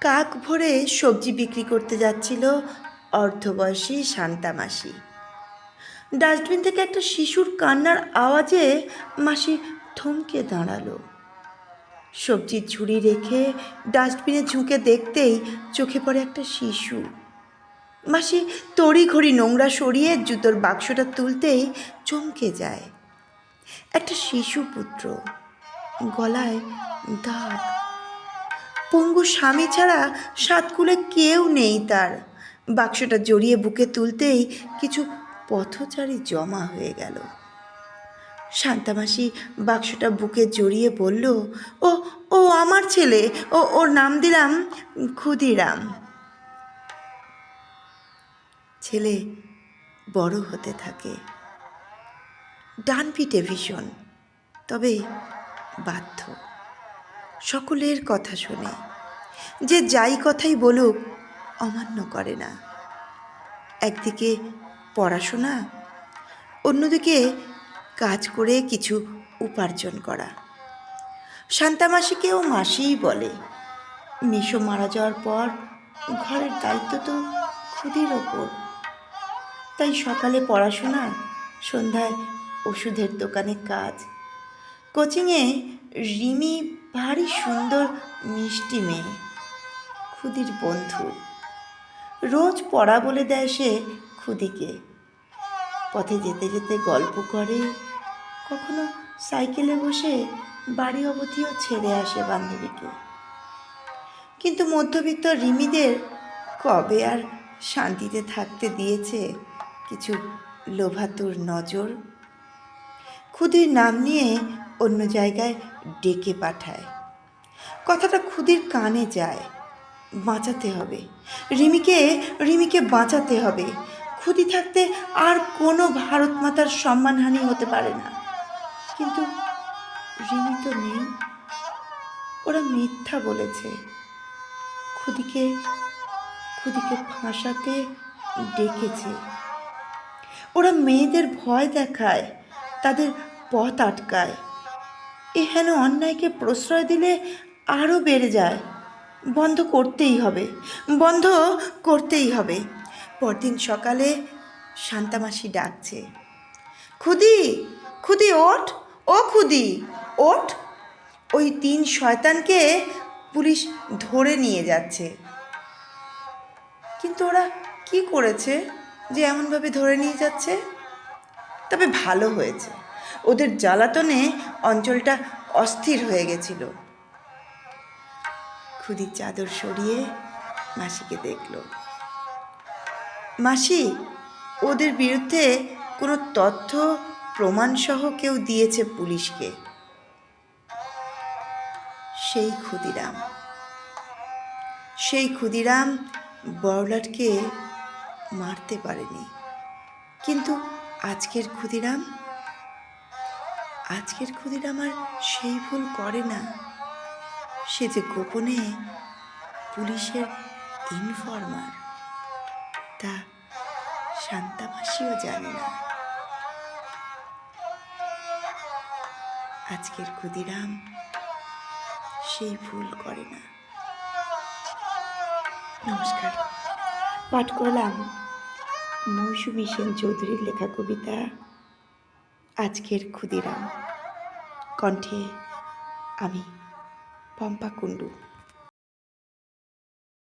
কাক ভরে সবজি বিক্রি করতে যাচ্ছিল অর্ধবয়সী শান্তা মাসি। ডাস্টবিন থেকে একটা শিশুর কান্নার আওয়াজে মাসি থমকে দাঁড়াল। সবজির ঝুড়ি রেখে ডাস্টবিনে ঝুঁকে দেখতেই চোখে পড়ে একটা শিশু। মাসি তড়ি ঘড়ি নোংরা সরিয়ে জুতোর বাক্সটা তুলতেই চমকে যায়। একটা শিশু পুত্র, গলায় দাগ। পঙ্গু স্বামী ছাড়া সাতকুলে কেউ নেই তার। বাক্সটা জড়িয়ে বুকে তুলতেই কিছু পথচারী জমা হয়ে গেল। শান্তামাসি বাক্সটা বুকে জড়িয়ে বলল, ও ও আমার ছেলে, ও, ওর নাম দিলাম ক্ষুদিরাম। ছেলে বড় হতে থাকে। ডান পিঠে ভীষণ তবে বাধ্য। সকলের কথা শোনে। যে যাই কথাই বলুক, অমান্য করে না। একদিকে পড়াশোনা, অন্যদিকে কাজ করে কিছু উপার্জন করা। শান্তামাসিকেও মাসিই বলে, মিশো মারা যাওয়ার পর ঘরের দায়িত্ব তো খুদির ওপর। তাই সকালে পড়াশোনা, সন্ধ্যায় ওষুধের দোকানে কাজ। কোচিংয়ে রিমি ভারী সুন্দর মিষ্টি মেয়ে খুদির বন্ধু। রোজ পড়া বলে দেয় সে খুদিকে পথে যেতে যেতে গল্প করে, কখনো সাইকেলে বসে বাড়ি অবধিও ছেড়ে আসে বান্ধবীকে। কিন্তু মধ্যবিত্ত রিমিদের কবে আর শান্তিতে থাকতে দিয়েছে কিছু লোভাতুর নজর? খুদির নাম নিয়ে অন্য জায়গায় ডেকে পাঠায়। কথাটা খুদির কানে যায়। বাঁচাতে হবে। রিমিকে রিমিকে বাঁচাতে হবে। খুদি থাকতে আর কোনো ভারত মাতার সম্মানহানি হতে পারে না। কিন্তু রিমি তো নেই। ওরা মিথ্যা বলেছে। খুদিকে খুদিকে ফাঁসাতে ডেকেছে। ওরা মেয়েদের ভয় দেখায়। তাদের পথ আটকায়। এহেন অন্যায়কে প্রশ্রয় দিলে আরও বেড়ে যায়। বন্ধ করতেই হবে। বন্ধ করতেই হবে। পরদিন সকালে শান্তামাসি ডাকছে। খুদি খুদি, ওঠ, ও খুদি, ওঠ। ওই তিন শয়তানকে পুলিশ ধরে নিয়ে যাচ্ছে। কিন্তু ওরা কি করেছে যে এমনভাবে ধরে নিয়ে যাচ্ছে? তবে ভালো হয়েছে। ওদের জ্বালাতনে অঞ্চলটা অস্থির হয়ে গেছিল। খুদি চাদর সরিয়ে মাসিকে দেখল। মাসি, ওদের বিরুদ্ধে কোনো তথ্য, প্রমাণসহ কেউ দিয়েছে পুলিশকে? সেই ক্ষুদিরাম। সেই ক্ষুদিরাম বড়লাটকে মারতে পারেনি। কিন্তু আজকের ক্ষুদিরাম আজকের ক্ষুদিরাম আর সেই ভুল করে না। সে যে গোপনে পুলিশের ইনফরমার, তা শান্তামাসিও জানে না। আজকের ক্ষুদিরাম সেই ভুল করে না। নমস্কার। পাঠ করলাম মৌসুমী সেন চৌধুরীর লেখা কবিতা। আজকের ক্ষুদিরাম। কণ্ঠে আমি পম্পা কুণ্ডু।